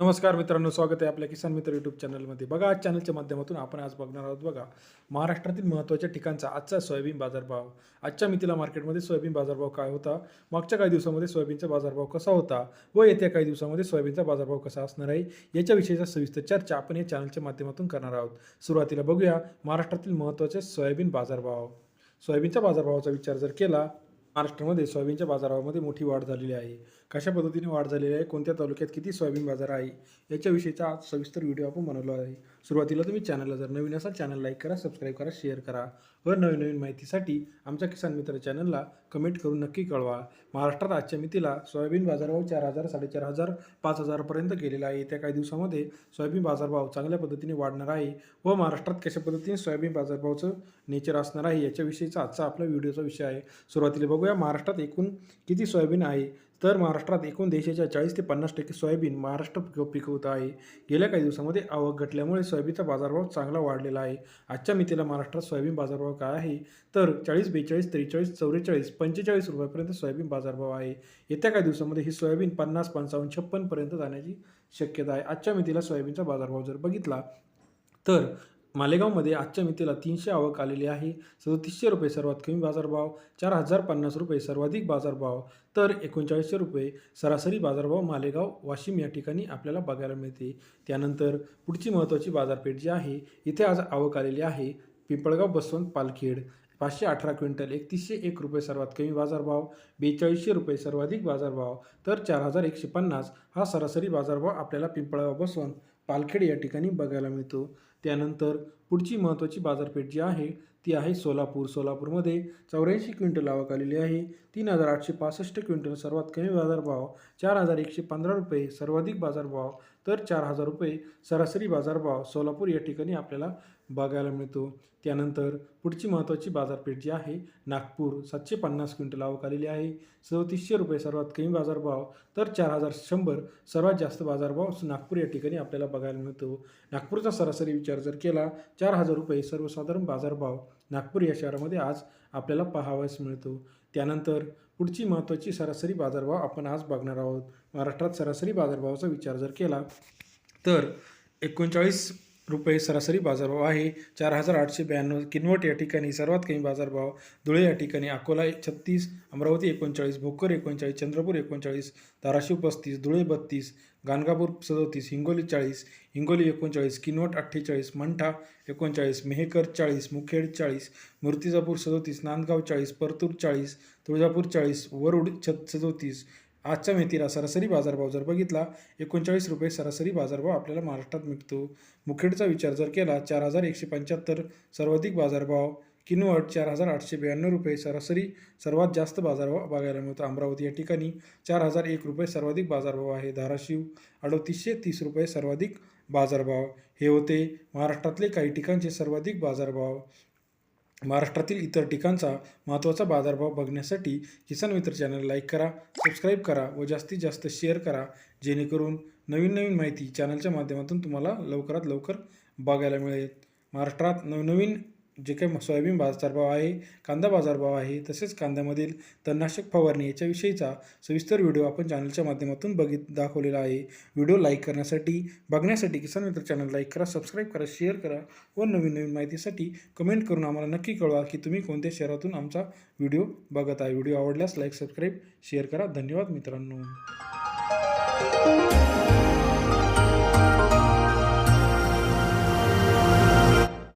नमस्कार मित्रांनो स्वागत आहे आपल्या किसान मित्र यूट्यूब चॅनलमध्ये. बघा आज चॅनलच्या माध्यमातून आपण आज बघणार आहोत बघा महाराष्ट्रातील महत्त्वाच्या ठिकाणचा आजचा सोयाबीन बाजारभाव. आजच्या मितीला मार्केटमध्ये सोयाबीन बाजारभाव काय होता? मागच्या काही दिवसामध्ये सोयाबीनचा बाजारभाव कसा होता? व येत्या काही दिवसामध्ये सोयाबीनचा बाजारभाव कसा असणार आहे? याच्याविषयीचा सविस्तर चर्चा आपण या चॅनलच्या माध्यमातून करणार आहोत. सुरुवातीला बघूया महाराष्ट्रातील महत्त्वाचे सोयाबीन बाजारभाव. सोयाबीनच्या बाजारभावाचा विचार जर केला महाराष्ट्रामध्ये सोयाबीनच्या बाजारामध्ये मोठी वाढ झालेली आहे. कशा पद्धतीने वाढ झालेली आहे? कोणत्या तालुक्यात किती सोयाबीन बाजार आहे? याच्याविषयीचा आज सविस्तर व्हिडिओ आपण बनवला आहे. सुरुवातीला तुम्ही चॅनलला जर नवीन असाल चॅनल लाईक करा सबस्क्राईब करा शेअर करा व नवीन नवीन माहितीसाठी आमच्या किसान मित्र चॅनलला कमेंट करून नक्की कळवा. महाराष्ट्रात आजच्या मितीला सोयाबीन बाजारभाव चार हजार साडेचार हजार पाच हजारपर्यंत गेलेला आहे. येत्या काही दिवसामध्ये सोयाबीन बाजारभाव चांगल्या पद्धतीने वाढणार आहे व महाराष्ट्रात कशा पद्धतीने सोयाबीन बाजारभावाचं नेचर असणार आहे याच्याविषयीचा आजचा आपला व्हिडिओचा विषय आहे. सुरुवातीला बघू बघूया महाराष्ट्रात एकूण किती सोयाबीन आहे? तर महाराष्ट्रात एकूण देशाच्या चाळीस ते पन्नास टक्के सोयाबीन महाराष्ट्र पिक पिकवत आहे. गेल्या काही दिवसामध्ये आवक घटल्यामुळे सोयाबीनचा बाजारभाव चांगला वाढलेला आहे. आजच्या मितीला महाराष्ट्रात सोयाबीन बाजारभाव काय आहे? तर चाळीस बेचाळीस त्रेचाळीस चौवेचाळीस पंचेचाळीस रुपयापर्यंत सोयाबीन बाजारभाव आहे. येत्या काही दिवसामध्ये ही सोयाबीन पन्नास पंचावन्न छप्पनपर्यंत जाण्याची शक्यता आहे. आजच्या मितीला सोयाबीनचा बाजारभाव जर बघितला तर मालेगावमध्ये आजच्या मितीला तीनशे आवक आलेली आहे. सदतीसशे रुपये सर्वात कमी बाजारभाव चार हजार पन्नास रुपये सर्वाधिक बाजारभाव तर एकोणचाळीसशे रुपये सरासरी बाजारभाव मालेगाव वाशिम या ठिकाणी आपल्याला बघायला मिळते. त्यानंतर पुढची महत्त्वाची बाजारपेठ जी आहे इथे आज आवक आलेली आहे. पिंपळगाव बसवंत पालखेड पाचशे अठरा क्विंटल एकतीसशे एक रुपये सर्वात कमी बाजारभाव बेचाळीसशे रुपये सर्वाधिक बाजारभाव तर चार हजार एकशे पन्नास हा सरासरी बाजारभाव आपल्याला पिंपळगाव बसवंत पालखेड या ठिकाणी बघायला मिळतो. त्यानंतर पुढची महत्त्वाची बाजारपेठ जी आहे ती आहे सोलापूर. सोलापूरमध्ये चौऱ्याऐंशी क्विंटल आवक आलेली आहे. तीन हजार आठशे पासष्ट क्विंटल सर्वात कमी बाजारभाव चार हजार एकशे पंधरा रुपये सर्वाधिक बाजारभाव तर चार हजार रुपये सरासरी बाजारभाव सोलापूर या ठिकाणी आपल्याला बघायला मिळतो. त्यानंतर पुढची महत्त्वाची बाजारपेठ जी आहे नागपूर सातशे पन्नास क्विंटल आवक आलेली आहे. चौतीसशे रुपये सर्वात कमी बाजारभाव तर चार हजार शंभर सर्वात जास्त बाजारभाव नागपूर या ठिकाणी आपल्याला बघायला मिळतो. नागपूरचा सरासरी विचार जर केला चार हजार रुपये सर्वसाधारण बाजारभाव नागपूर या शहरामध्ये आज आपल्याला पाहावयास मिळतो. त्यानंतर पुढची महत्त्वाची सरासरी बाजारभाव आपण आज बघणार आहोत. महाराष्ट्रात सरासरी बाजारभावाचा विचार जर केला तर एकोणचाळीस रुपये सरासरी बाजारभाव आहे. चार हजार आठशे ब्याण्णव किनवट या ठिकाणी सर्वात कमी बाजारभाव धुळे या ठिकाणी अकोला छत्तीस अमरावती एकोणचाळीस भोकर एकोणचाळीस चंद्रपूर एकोणचाळीस धाराशिव पस्तीस धुळे बत्तीस गाणगापूर सदोतीस हिंगोली चाळीस हिंगोली एकोणचाळीस किनवट अठ्ठेचाळीस मंठा एकोणचाळीस मेहकर चाळीस मुखेड चाळीस मूर्तिजापूर सदोतीस नांदगाव चाळीस परतूर चाळीस तुळजापूर चाळीस वरुड छत सदोतीस आजच्या मेथीला सरासरी बाजारभाव जर बघितला एकोणचाळीस रुपये सरासरी बाजारभाव आपल्याला महाराष्ट्रात मिळतो. मुखेडचा विचार जर केला चार हजार एकशे पंच्याहत्तर सर्वाधिक बाजारभाव किनवट चार हजार आठशे ब्याण्णव रुपये सरासरी सर्वात जास्त बाजारभाव बघायला मिळतो. अमरावती या ठिकाणी चार हजार एक रुपये सर्वाधिक बाजारभाव आहे. धाराशिव अडतीसशे तीस रुपये सर्वाधिक बाजारभाव हे होते. महाराष्ट्रातले काही ठिकाणचे सर्वाधिक बाजारभाव महाराष्ट्रातील इतर ठिकाणचा महत्त्वाचा बाजारभाव बघण्यासाठी किसान मित्र चॅनल लाईक करा सबस्क्राईब करा व जास्तीत जास्त शेअर करा. जेणेकरून नवीन नवीन माहिती चॅनलच्या माध्यमातून तुम्हाला लवकरात लवकर बघायला मिळेल. महाराष्ट्रात नवनवीन जे काही सोयाबीन बाजारभाव आहे कांदा बाजारभाव आहे तसेच कांद्यामधील तणनाशक फवारणी याच्याविषयीचा सविस्तर व्हिडिओ आपण चॅनलच्या माध्यमातून बघित दाखवलेला आहे. व्हिडिओ लाईक करण्यासाठी बघण्यासाठी किसान मित्र चॅनल लाईक करा सबस्क्राईब करा शेअर करा व नवीन नवीन माहितीसाठी कमेंट करून आम्हाला नक्की कळवा की तुम्ही कोणत्या शहरातून आमचा व्हिडिओ बघत आहे. व्हिडिओ आवडल्यास लाईक सबस्क्राईब शेअर करा. धन्यवाद मित्रांनो.